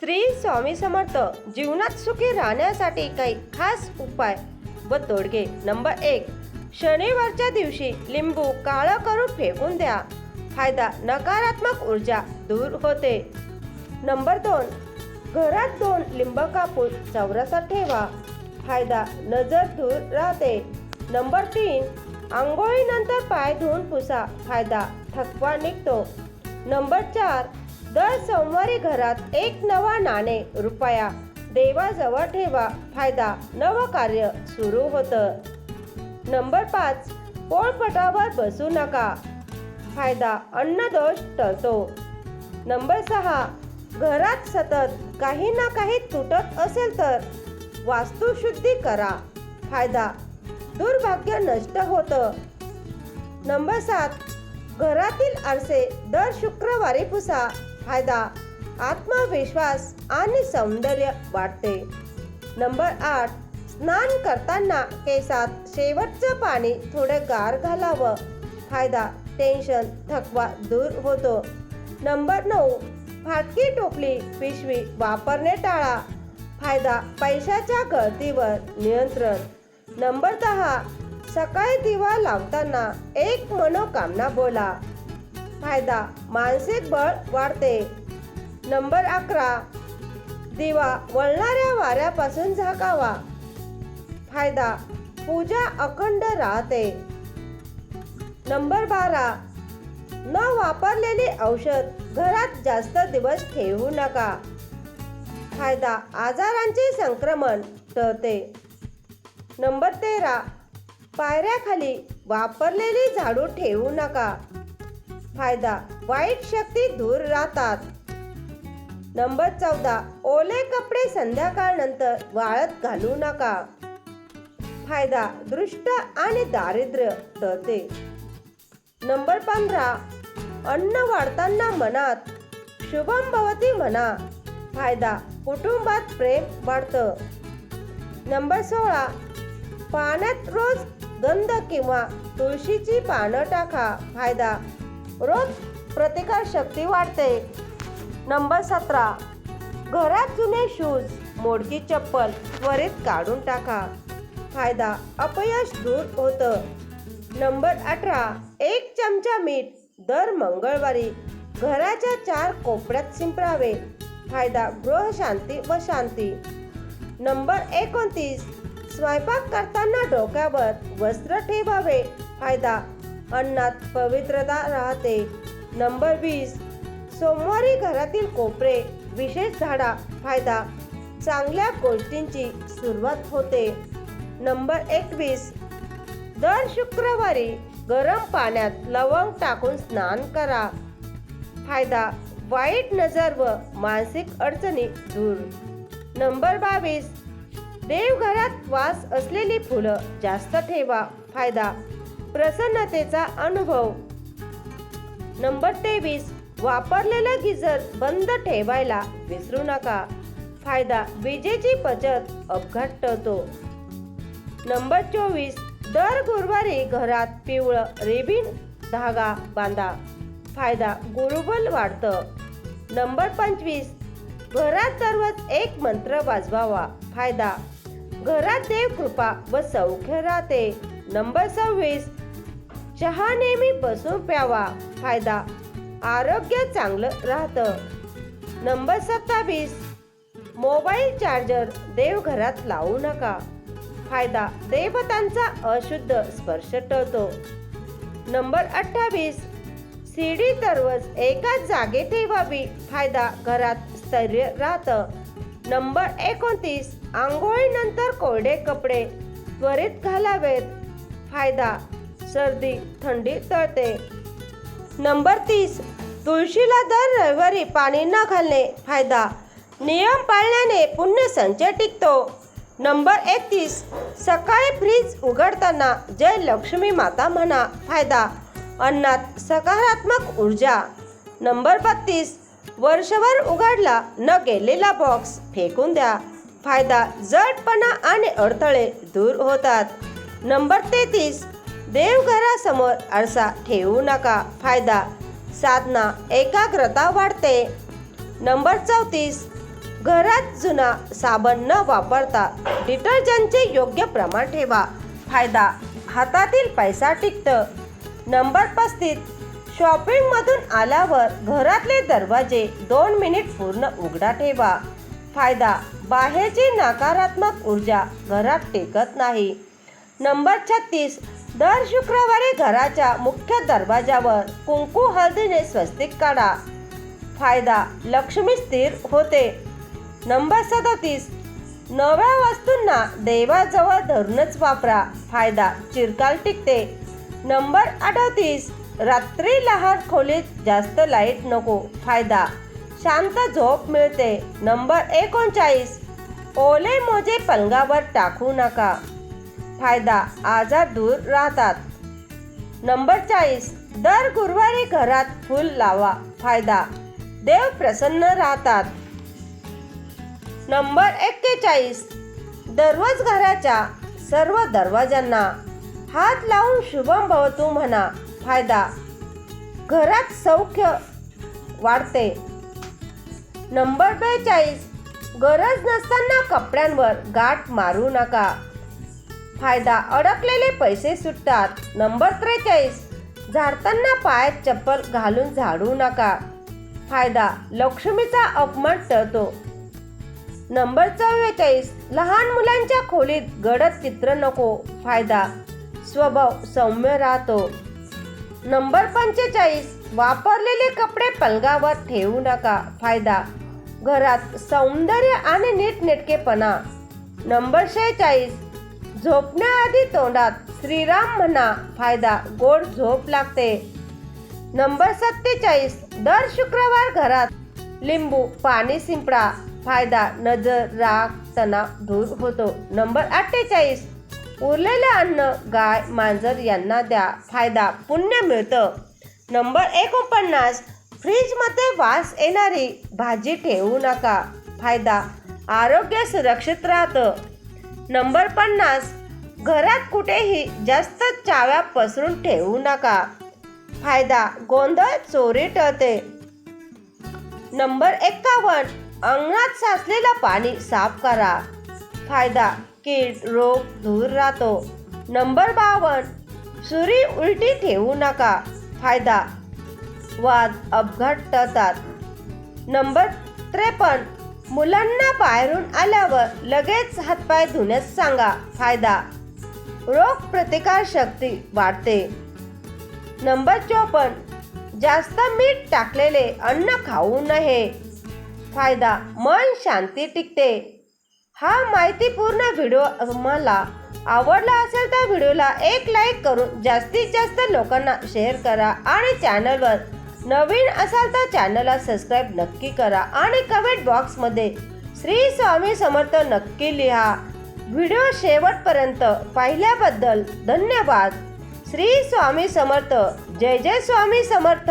श्री स्वामी समर्थ जीवनात सुखी राहण्यासाठी काही खास उपाय व तोडगे. नंबर एक शनिवारच्या दिवशी लिंबू काळं करून फेकून द्या. फायदा नकारात्मक ऊर्जा दूर होते. नंबर दोन घरात दोन लिंब कापून चौरसात ठेवा. फायदा नजर दूर राहते. नंबर तीन आंघोळीनंतर पाय धुवून पुसा. फायदा थकवा निघतो. नंबर चार दर सोमवारी घरात एक नवा नाणे रुपया. देवाजवळ ठेवा फायदा. नव कार्य सुरू होतं. नंबर पाच पोळपटावर बसू नका. फायदा अन्नदोष टळतो. नंबर सहा घरात सतत काही ना काही तुटत असेल तर वास्तुशुद्धी करा. फायदा दुर्भाग्य नष्ट होतं. नंबर सात घरातील आरसे दर शुक्रवारी पुसा. फायदा आत्मविश्वास आणि सौंदर्य वाढते. नंबर आठ स्नान करताना केसात शेवटचं पाणी थोडं गार घालावं. फायदा टेन्शन थकवा दूर होतो. नंबर नऊ फाटकी टोपली पिशवी वापरणे टाळा. फायदा पैशाच्या गळतीवर नियंत्रण. नंबर दहा सकाळी दिवा लावताना एक मनोकामना बोला. फायदा. मानसिक बळ वाढते. नंबर अकरा. दिवा वळणाऱ्या वाऱ्यापासून झाकावा. फायदा. पूजा अखंड राहते. नंबर बारा. न वापरलेले औषध. घरात जास्त दिवस ठेवू नका. फायदा. आजारांचे संक्रमण टळते. नंबर तेरा. पायऱ्याखाली वापरलेली झाडू ठेवू नका. फायदा. वाईट शक्ती दूर राहतात. नंबर चौदा. ओले कपडे संध्याकाळनंतर वाळत घालू नका. फायदा. दृष्ट आणि दारिद्र्य टळते. नंबर पंधरा. अन्न वाढताना मनात शुभम भवती म्हणा. फायदा. कुटुंबात प्रेम वाढतं. नंबर सोळा. पाण्यात रोज गंध किंवा तुळशीची पानं टाका. फायदा. रोज प्रतिकार शक्ती वाढते. नंबर सतरा घरात जुने शूज मोडकी चप्पल त्वरित काढून टाका. फायदा अपयश दूर होतं. नंबर अठरा एक चमचा मीठ दर मंगळवारी घराच्या चार कोपऱ्यात शिंपरावे फायदा गृहशांती व शांती. नंबर एकोणतीस स्वयंपाक करताना डोक्यावर वस्त्र ठेवावे. फायदा अन्नात पवित्रता राहते. नंबर वीस. सोमवारी घरातील कोपरे विशेष झाडा फायदा चांगल्या गोष्टींची सुरुवात होते. नंबर एकवीस. दर शुक्रवारी गरम पाण्यात लवंग टाकून स्नान करा. फायदा वाईट नजर व मानसिक अडचणी दूर. नंबर बावीस. देवघरात वास असलेली फुलं जास्त ठेवा. फायदा प्रसन्नतेचा अनुभव. नंबर तेवीस वापरलेलं गिझर बंद ठेवायला विसरू नका. फायदा विजेची बचत अपघात टळतो नंबर चोवीस दर गुरुवारी घरात पिवळं रेबीन धागा बांधा. फायदा गुरुबल वाढतं. नंबर पंचवीस घरात दररोज एक मंत्र वाजवावा. फायदा घरात देव कृपा व सौख्य राहते. नंबर सव्वीस चहा नेहमी बसून प्यावा. फायदा? आरोग्य चांगलं राहतं. नंबर सत्तावीस. मोबाईल चार्जर देवघरात लावू नका. फायदा? देवतांचा अशुद्ध स्पर्श टळतो. नंबर अठ्ठावीस. सीडी दररोज एकाच जागे ठेवावी. फायदा? घरात स्थैर्य राहतं. नंबर एकोणतीस. आंघोळीनंतर कोरडे कपडे त्वरित घालावेत. फायदा? सर्दी थंडी टळते. नंबर तीस तुळशीला दर रविवारी पाणी न घालणे फायदा. नियम पाळल्याने पुण्य संचय टिकतो. नंबर एकतीस सकाळी फ्रीज उघडताना जय लक्ष्मी माता म्हणा फायदा. अन्नात सकारात्मक ऊर्जा. नंबर बत्तीस वर्षभर उघडला न गेलेला बॉक्स फेकून द्या. फायदा जडपणा आणि अडथळे दूर होतात. नंबर तेहतीस देवघरासमोर आरसा ठेवू नका. फायदा साधना एकाग्रता वाढते. नंबर चौतीस घरात जुना साबण न वापरता डिटर्जंटचे योग्य प्रमाण ठेवा. फायदा हातातील पैसा टिकतं. नंबर पस्तीस शॉपिंगमधून आल्यावर घरातले दरवाजे दोन मिनिट पूर्ण उघडा ठेवा. फायदा बाहेरची नकारात्मक ऊर्जा घरात टेकत नाही. नंबर छत्तीस दर शुक्रवारी घराच्या मुख्य दरवाजावर कुंकू हळदीने स्वस्तिक काढा. फायदा लक्ष्मी स्थिर होते. नंबर सदतीस नव्या वस्तूंना देवाजवळ धरूनच वापरा. फायदा चिरकाल टिकते. नंबर अडतीस रात्री लहान खोलीत जास्त लाइट नको. फायदा शांत झोप मिळते. नंबर एकोणचाळीस ओले मोजे पलंगावर टाकू नका. फायदा आजार दूर राहतात. नंबर चाळीस दर गुरुवारी घरात फूल लावा. फायदा देव प्रसन्न राहतात. नंबर एक्केचाळीस दररोज घराच्या सर्व दरवाजांना हात लावून शुभम भवतू म्हणा. फायदा घरात सौख्य वाढते. नंबर बेचाळीस गरज नसताना कपड्यांवर गाठ मारू नका. फायदा अडकलेले पैसे सुटतात. नंबर त्रेचाळीस झाडताना पायात चप्पल घालून झाडू नका. फायदा लक्ष्मीचा अपमान टळतो. नंबर चव्वेचाळीस लहान मुलांच्या खोलीत गडद चित्र नको. फायदा स्वभाव सौम्य राहतो. नंबर पंचेचाळीस वापरलेले कपडे पलंगावर ठेवू नका. फायदा घरात सौंदर्य आणि नीटनेटकेपणा. नंबर शेहेचाळीस झोपण्याआधी तोंडात श्रीराम म्हणा फायदा गोड झोप लागते. नंबर सत्तेचाळीस दर शुक्रवार घरात लिंबू पाणी शिंपडा फायदा नजर राग तणाव दूर होतो. नंबर अठ्ठेचाळीस उरलेलं अन्न गाय मांजर यांना द्या फायदा पुण्य मिळतं. नंबर एकोणपन्नास फ्रीजमध्ये वास येणारी भाजी ठेवू नका फायदा आरोग्य सुरक्षित राहतं. नंबर पन्नास घरात कुठेही जास्त चाव्या पसरून ठेवू नका. फायदा गोंधळ चोरी टळते. नंबर एक्कावन्न अंगणात साचलेलं पाणी साफ करा. फायदा कीड रोग दूर राहतो. नंबर बावन्न सुरी उलटी ठेवू नका. फायदा वाद अपघात टळतात. नंबर त्रेपन्न मुलांना बाहेरून आल्यावर लगेच हातपाय धुण्यास सांगा. फायदा. रोग प्रतिकार शक्ती वाढते. नंबर चोपन्न. जास्त मीठ टाकलेले अन्न खाऊ नये. फायदा. मन शांती टिकते. हा माहितीपूर्ण व्हिडिओ तुम्हाला आवडला असेल तर व्हिडिओला एक लाईक करून जास्तीत जास्त लोकांना शेअर करा आणि चॅनलवर नवीन असाल तर चॅनलला सबस्क्राईब नक्की करा आणि कमेंट बॉक्समध्ये श्री स्वामी समर्थ नक्की लिहा. व्हिडिओ शेवटपर्यंत पाहिल्याबद्दल धन्यवाद. श्री स्वामी समर्थ. जय जय स्वामी समर्थ.